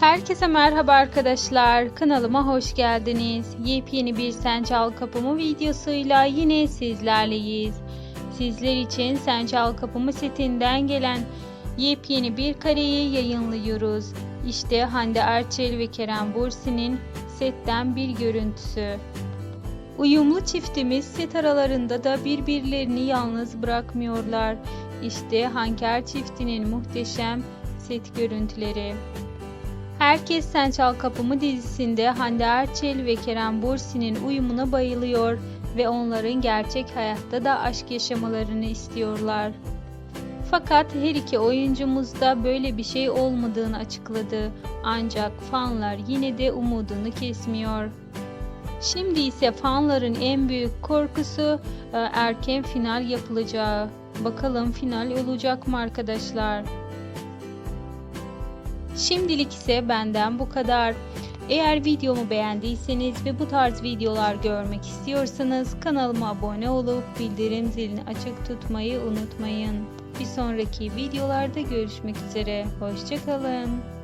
Herkese merhaba arkadaşlar. Kanalıma hoş geldiniz. Yepyeni bir Sen Çal Kapımı videosuyla yine sizlerleyiz. Sizler için Sen Çal Kapımı setinden gelen yepyeni bir kareyi yayınlıyoruz. İşte Hande Erçel ve Kerem Bursi'nin setten bir görüntüsü. Uyumlu çiftimiz set aralarında da birbirlerini yalnız bırakmıyorlar. İşte Hanker çiftinin muhteşem set görüntüleri. Herkes Sen Çal Kapımı dizisinde Hande Erçel ve Kerem Bursi'nin uyumuna bayılıyor ve onların gerçek hayatta da aşk yaşamalarını istiyorlar. Fakat her iki oyuncumuz da böyle bir şey olmadığını açıkladı. Ancak fanlar yine de umudunu kesmiyor. Şimdi ise fanların en büyük korkusu e, erken final yapılacağı. Bakalım final olacak mı arkadaşlar? Şimdilik ise benden bu kadar. Eğer videomu beğendiyseniz ve bu tarz videolar görmek istiyorsanız kanalıma abone olup bildirim zilini açık tutmayı unutmayın. Bir sonraki videolarda görüşmek üzere. Hoşçakalın.